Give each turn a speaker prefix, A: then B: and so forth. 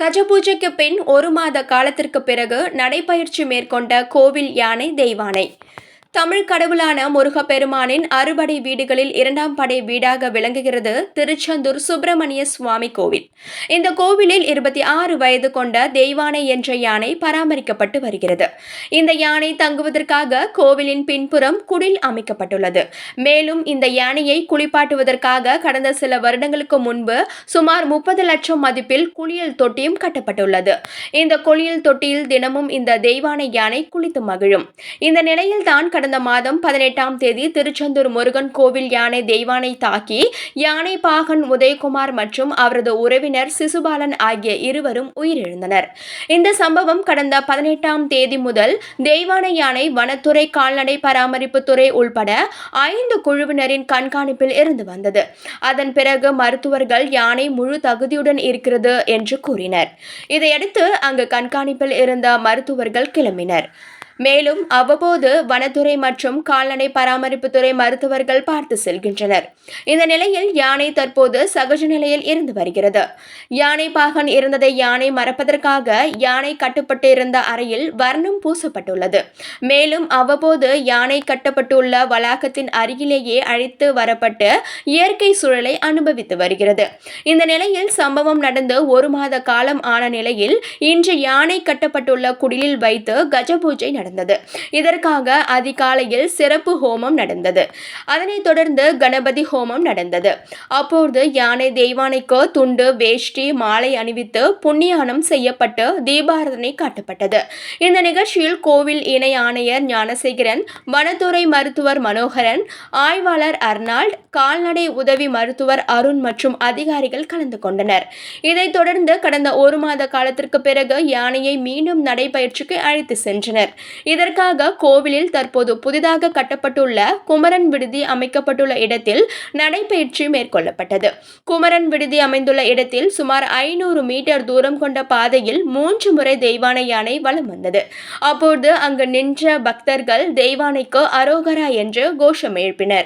A: கஜ பூஜைக்கு பின் ஒரு மாத காலத்திற்கு பிறகு நடைபயிற்சி மேற்கொண்ட கோவில் யானை தெய்வானை. தமிழ் கடவுளான முருகப்பெருமானின் அறுபடை வீடுகளில் இரண்டாம் படை வீடாக விளங்குகிறது திருச்செந்தூர் சுப்பிரமணிய சுவாமி கோவில். இந்த கோவிலில் இருபத்தி ஆறு வயது கொண்ட தெய்வானை என்ற யானை பராமரிக்கப்பட்டு வருகிறது. இந்த யானை தங்குவதற்காக கோவிலின் பின்புறம் குடில் அமைக்கப்பட்டுள்ளது. மேலும் இந்த யானையை குளிப்பாட்டுவதற்காக கடந்த சில வருடங்களுக்கு முன்பு சுமார் முப்பது லட்சம் மதிப்பில் குளியல் தொட்டியும் கட்டப்பட்டுள்ளது. இந்த குளியல் தொட்டியில் தினமும் இந்த தெய்வானை யானை குளித்து மகிழும். இந்த நிலையில் தான் கடந்த மாதம் பதினெட்டாம் தேதி திருச்செந்தூர் முருகன் கோவில் யானை தெய்வானை தாக்கி யானை பாகன் உதயகுமார் மற்றும் அவரது உறவினர் சிசுபாலன் ஆகிய இருவரும் உயிரிழந்தனர். இந்த சம்பவம் கடந்த பதினெட்டாம் தேதி முதல் தெய்வானை யானை வனத்துறை கால்நடை பராமரிப்பு துறை உள்பட ஐந்து குழுவினரின் கண்காணிப்பில் இருந்து வந்தது. அதன் பிறகு மருத்துவர்கள் யானை முழு தகுதியுடன் இருக்கிறது என்று கூறினர். இதையடுத்து அங்கு கண்காணிப்பில் இருந்த மருத்துவர்கள் கிளம்பினர். மேலும் அவ்வப்போது வனத்துறை மற்றும் கால்நடை பராமரிப்புத்துறை மருத்துவர்கள் பார்த்து செல்கின்றனர். இந்த நிலையில் யானை தற்போது சகஜ நிலையில் இருந்து வருகிறது. யானை பாகன் இருந்ததை யானை மறப்பதற்காக யானை கட்டுப்பட்டு இருந்த அறையில் வர்ணம் பூசப்பட்டுள்ளது. மேலும் அவ்வப்போது யானை கட்டப்பட்டுள்ள வளாகத்தின் அருகிலேயே அழைத்து வரப்பட்டு இயற்கை சூழலை அனுபவித்து வருகிறது. இந்த நிலையில் சம்பவம் நடந்து ஒரு மாத காலம் ஆன நிலையில் இன்று யானை கட்டப்பட்டுள்ள குடிலில் வைத்து கஜ பூஜை நடந்தது. இதற்காக அதிகாலையில் சிறப்பு ஹோமம் நடந்தது. அதனைத் தொடர்ந்து கணபதி ஹோமம் நடந்தது. அப்போது யானை தெய்வானைக்கு துண்டு வேஷ்டி மாலை அணிவித்து புண்ணியானம் செய்யப்பட்டு தீபாரதனை காட்டப்பட்டது. இந்த நிகழ்ச்சியில் கோவில் இணை ஆணையர் ஞானசேகரன் வனத்துறை மருத்துவர் மனோகரன் ஆய்வாளர் அர்னால்ட் கால்நடை உதவி மருத்துவர் அருண் மற்றும் அதிகாரிகள் கலந்து கொண்டனர். இதைத் தொடர்ந்து கடந்த ஒரு மாத காலத்திற்கு பிறகு யானையை மீண்டும் நடைபயிற்சிக்கு அழைத்து சென்றனர். இதற்காக கோவிலில் தற்போது புதிதாக கட்டப்பட்டுள்ள குமரன் விடுதி அமைக்கப்பட்டுள்ள இடத்தில் நடைபயிற்சி மேற்கொள்ளப்பட்டது. குமரன் விடுதி அமைந்துள்ள இடத்தில் சுமார் ஐநூறு மீட்டர் தூரம் கொண்ட பாதையில் மூன்று முறை தெய்வானை யானை வலம் வந்தது. அப்போது அங்கு நின்ற பக்தர்கள் தெய்வானைக்கு அரோகரா என்று கோஷம் எழுப்பினர்.